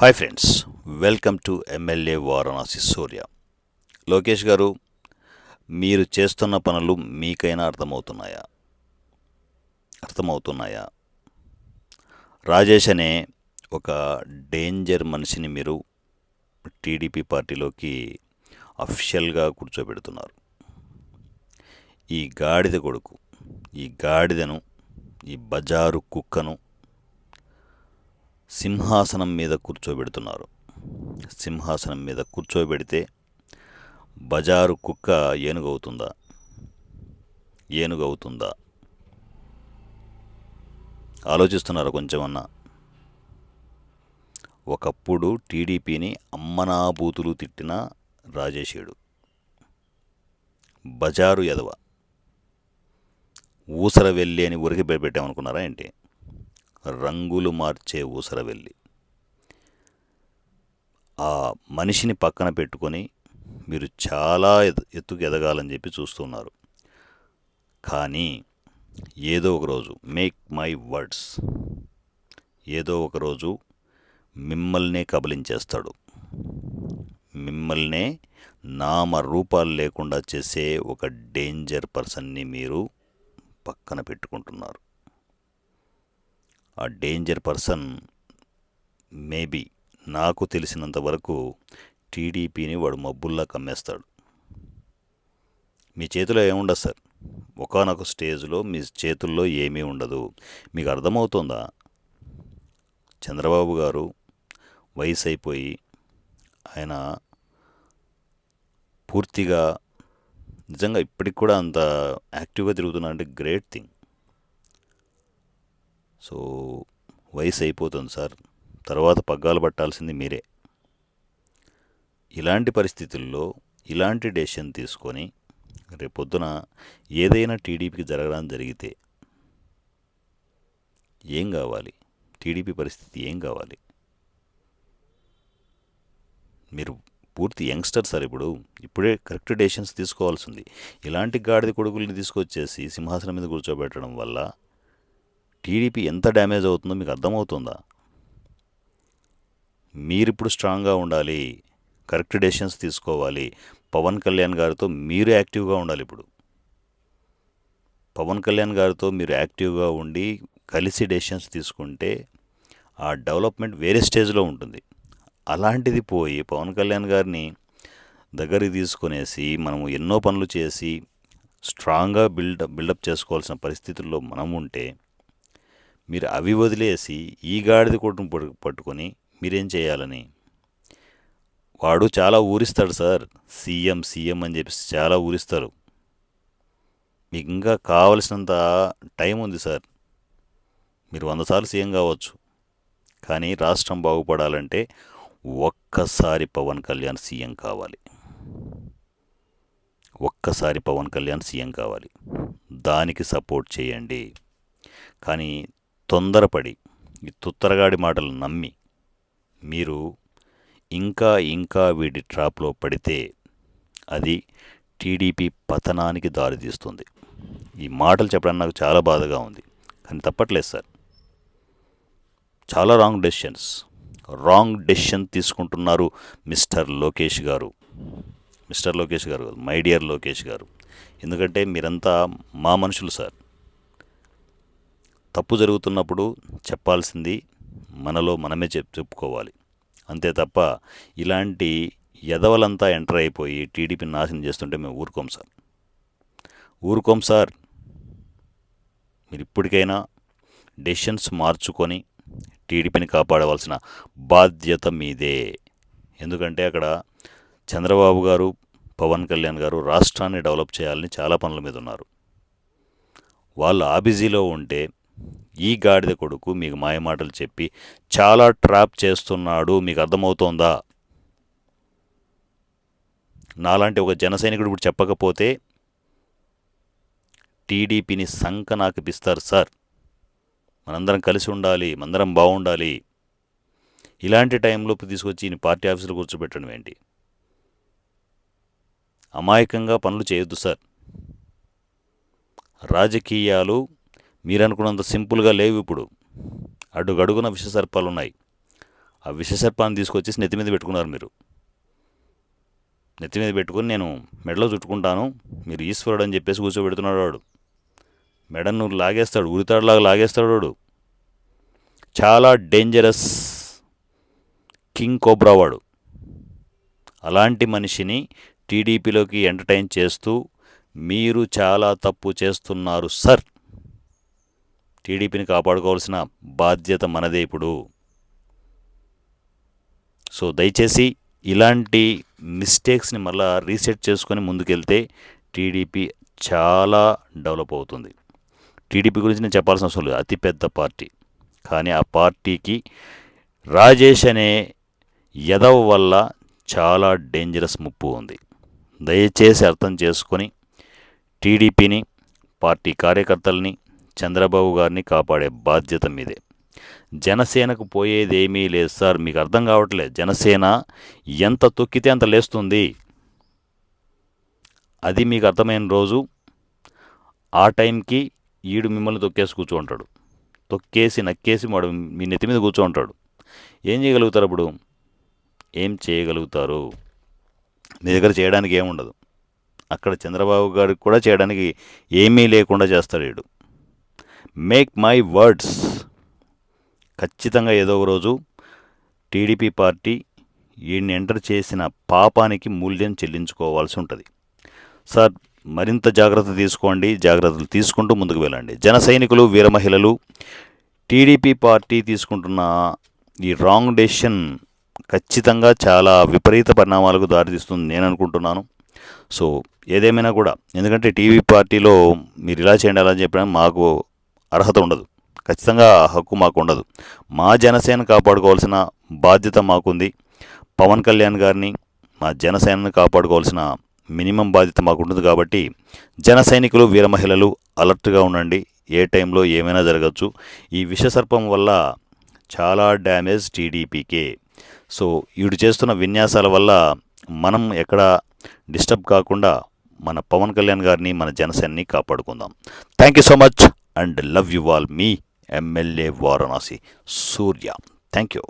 Hi friends welcome to MLA Varanasi Surya. Lokesh గారు మీరు చేస్తున్న పనులు మీకైనా అర్థమవుతున్నాయా? అర్థమవుతున్నాయా? రాజేష్ అనే ఒక డేంజర్ మనిషిని మీరు టీడీపీ పార్టీలోకి అఫిషియల్గా కూర్చోబెడుతున్నారు. ఈ గాడిద కొడుకు ఈ గాడిదను ఈ బజారు కుక్కను సింహాసనం మీద కూర్చోబెడుతున్నారు. సింహాసనం మీద కూర్చోబెడితే బజారు కుక్క ఏనుగవుతుందా? ఏనుగవుతుందా? ఆలోచిస్తున్నారా కొంచెమన్నా? ఒకప్పుడు టీడీపీని అమ్మనాభూతులు తిట్టిన రాజేషేడు. బజారు ఎదవ ఊసర వెళ్ళి అని ఉరికి పెట్టామనుకున్నారా ఏంటి? రంగులు మార్చే ఊసర వెళ్ళి ఆ మనిషిని పక్కన పెట్టుకొని మీరు చాలా ఎత్- ఎత్తుకు ఎదగాలని చెప్పి చూస్తున్నారు. కానీ ఏదో ఒక రోజు మేక్ మై వర్డ్స్ ఏదో ఒక రోజు మిమ్మల్నే కబలించేస్తాడు. మిమ్మల్నే నామ రూపాలు లేకుండా చేసే ఒక డేంజర్ పర్సన్ని మీరు పక్కన పెట్టుకుంటున్నారు. ఆ డేంజర్ పర్సన్ మేబీ నాకు తెలిసినంత వరకు టీడీపీని వాడు మబ్బుల్లా కమ్మేస్తాడు. మీ చేతిలో ఏముండదు సార్. ఒకనొక స్టేజ్లో మీ చేతుల్లో ఏమీ ఉండదు. మీకు అర్థమవుతుందా? చంద్రబాబు గారు వయసు అయిపోయి ఆయన పూర్తిగా నిజంగా ఇప్పటికి కూడా అంత యాక్టివ్గా తిరుగుతున్నా అంటే గ్రేట్ థింగ్. సో వయసు అయిపోతుంది సార్. తర్వాత పగ్గాలు పట్టాల్సింది మీరే. ఇలాంటి పరిస్థితుల్లో ఇలాంటి డెసిషన్ తీసుకొని రేపొద్దున ఏదైనా టీడీపీకి జరగడం జరిగితే ఏం కావాలి? టీడీపీ పరిస్థితి ఏం కావాలి? మీరు పూర్తి యంగ్స్టర్ సార్ ఇప్పుడు. ఇప్పుడే కరెక్ట్ డెసిషన్స్ తీసుకోవాల్సింది ఇలాంటి గాడిద కొడుకుల్ని తీసుకొచ్చేసి సింహాసనం మీద కూర్చోబెట్టడం వల్ల టీడీపీ ఎంత డ్యామేజ్ అవుతుందో మీకు అర్థమవుతుందా? మీరిప్పుడు స్ట్రాంగ్గా ఉండాలి కరెక్ట్ డెసిషన్స్ తీసుకోవాలి. పవన్ కళ్యాణ్ గారితో మీరు యాక్టివ్గా ఉండాలి ఇప్పుడు. పవన్ కళ్యాణ్ గారితో మీరు యాక్టివ్గా ఉండి కలిసి డెసిషన్స్ తీసుకుంటే ఆ డెవలప్మెంట్ వేరే స్టేజ్లో ఉంటుంది. అలాంటిది పోయి పవన్ కళ్యాణ్ గారిని దగ్గరికి తీసుకునేసి మనము ఎన్నో పనులు చేసి స్ట్రాంగ్గా బిల్డప్ బిల్డప్ చేసుకోవాల్సిన పరిస్థితుల్లో మనం ఉంటే మీరు అవి వదిలేసి ఈ గాడిద కొట్టును పట్టు- పట్టుకొని మీరేం చేయాలని? వాడు చాలా ఊరిస్తాడు సార్. సీఎం సీఎం అని చెప్పేసి చాలా ఊరిస్తారు. మీకు ఇంకా కావలసినంత టైం ఉంది సార్. మీరు వంద సార్లు సీఎం కావచ్చు. కానీ రాష్ట్రం బాగుపడాలంటే ఒక్కసారి పవన్ కళ్యాణ్ సీఎం కావాలి. ఒక్కసారి పవన్ కళ్యాణ్ సీఎం కావాలి. దానికి సపోర్ట్ చేయండి. కానీ తొందరపడి ఈ తుత్తరగాడి మాటలు నమ్మి మీరు ఇంకా ఇంకా వీటి ట్రాప్లో పడితే అది టీడీపీ పతనానికి దారితీస్తుంది ఈ మాటలు చెప్పడానికి నాకు చాలా బాధగా ఉంది. కానీ తప్పట్లేదు సార్. చాలా రాంగ్ డెసిషన్స్. రాంగ్ డెసిషన్ తీసుకుంటున్నారు మిస్టర్ లోకేష్ గారు. మిస్టర్ లోకేష్ గారు మై డియర్ లోకేష్ గారు. ఎందుకంటే మీరంతా మా మనుషులు సార్. తప్పు జరుగుతున్నప్పుడు చెప్పాల్సింది మనలో మనమే చెప్ చెప్పుకోవాలి. అంతే తప్ప ఇలాంటి ఎదవలంతా ఎంటర్ అయిపోయి టీడీపీ నాశనం చేస్తుంటే మేము ఊరుకోం సార్. ఊరుకోం సార్. మీరు ఇప్పటికైనా డెసిషన్స్ మార్చుకొని టీడీపీని కాపాడవలసిన బాధ్యత మీదే. ఎందుకంటే అక్కడ చంద్రబాబు గారు పవన్ కళ్యాణ్ గారు రాష్ట్రాన్ని డెవలప్ చేయాలని చాలా పనుల మీద ఉన్నారు. వాళ్ళు ఆ బిజీలో ఉంటే ఈ గాడిద కొడుకు మీకు మాయమాటలు చెప్పి చాలా ట్రాప్ చేస్తున్నాడు మీకు అర్థమవుతోందా? నాలాంటి ఒక జనసైనికుడు ఇప్పుడు చెప్పకపోతే టీడీపీని సంక నాకిపిస్తారు సార్. మనందరం కలిసి ఉండాలి మనందరం బాగుండాలి. ఇలాంటి టైంలో తీసుకొచ్చి ఈయన పార్టీ ఆఫీసులో కూర్చోబెట్టడం ఏంటి? అమాయకంగా పనులు చేయొద్దు సార్. రాజకీయాలు మీరనుకున్నంత సింపుల్గా లేవు ఇప్పుడు. అడుగడుగున విషసర్పాలు ఉన్నాయి ఆ విషసర్పాన్ని తీసుకొచ్చేసి నెత్తి మీద పెట్టుకున్నారు మీరు. నెత్తి మీద పెట్టుకొని నేను మెడలో చుట్టుకుంటాను. మీరు ఈశ్వరుడు అని చెప్పేసి కూర్చోబెడుతున్నాడు వాడు. మెడను లాగేస్తాడు. ఉరితాడులాగా లాగేస్తాడు వాడు. చాలా డేంజరస్ కింగ్ కోబ్రా వాడు. అలాంటి మనిషిని టీడీపీలోకి ఎంటర్టైన్ చేస్తూ మీరు చాలా తప్పు చేస్తున్నారు సార్. టీడీపీని కాపాడుకోవాల్సిన బాధ్యత మనదే ఇప్పుడు. సో దయచేసి ఇలాంటి మిస్టేక్స్ని మళ్ళా రీసెట్ చేసుకొని ముందుకెళ్తే టీడీపీ చాలా డెవలప్ అవుతుంది. టీడీపీ గురించి నేను చెప్పాల్సిన అవసరం లేదు. అతిపెద్ద పార్టీ. కానీ ఆ పార్టీకి రాజేష్ అనే యదవ వల్ల చాలా డేంజరస్ ముప్పు ఉంది. దయచేసి అర్థం చేసుకొని టీడీపీని పార్టీ కార్యకర్తల్ని చంద్రబాబు గారిని కాపాడే బాధ్యత మీదే. జనసేనకు పోయేదేమీ లేదు సార్. మీకు అర్థం కావట్లేదు. జనసేన ఎంత తొక్కితే అంత లేస్తుంది. అది మీకు అర్థమైన రోజు. ఆ టైంకి ఈడు మిమ్మల్ని తొక్కేసి కూర్చోంటాడు. తొక్కేసి నక్కేసి వాడు మీ నెత్తి మీద కూర్చోంటాడు. ఏం చేయగలుగుతారు అప్పుడు? ఏం చేయగలుగుతారు? మీ దగ్గర చేయడానికి ఏముండదు. అక్కడ చంద్రబాబు గారికి కూడా చేయడానికి ఏమీ లేకుండా చేస్తాడు వీడు మేక్ మై వర్డ్స్ ఖచ్చితంగా ఏదో ఒక రోజు టీడీపీ పార్టీ ఈయన్ని ఎంటర్ చేసిన పాపానికి మూల్యం చెల్లించుకోవాల్సి ఉంటుంది. సార్ మరింత జాగ్రత్త తీసుకోండి. జాగ్రత్తలు తీసుకుంటూ ముందుకు వెళ్ళండి. జన సైనికులు వీర మహిళలు టీడీపీ పార్టీ తీసుకుంటున్న ఈ రాంగ్ డెసిషన్ ఖచ్చితంగా చాలా విపరీత పరిణామాలకు దారితీస్తుంది నేను అనుకుంటున్నాను. సో ఏదేమైనా కూడా ఎందుకంటే టీవీ పార్టీలో మీరు ఇలా చేయండి అలా చెప్పడం మాకు అర్హత ఉండదు. ఖచ్చితంగా హక్కు మాకు ఉండదు. మా జనసేన కాపాడుకోవాల్సిన బాధ్యత మాకుంది. పవన్ కళ్యాణ్ గారిని మా జనసేనని కాపాడుకోవాల్సిన మినిమం బాధ్యత మాకు ఉంటుంది కాబట్టి జన సైనికులు వీర మహిళలు అలర్ట్గా ఉండండి. ఏ టైంలో ఏమైనా జరగచ్చు. ఈ విషసర్పం వల్ల చాలా డ్యామేజ్ టీడీపీకే. సో వీడు చేస్తున్న విన్యాసాల వల్ల మనం ఎక్కడ డిస్టర్బ్ కాకుండా మన పవన్ కళ్యాణ్ గారిని మన జనసేనని కాపాడుకుందాం. Thank you so much. And love you all me MLA Varanasi Surya thank you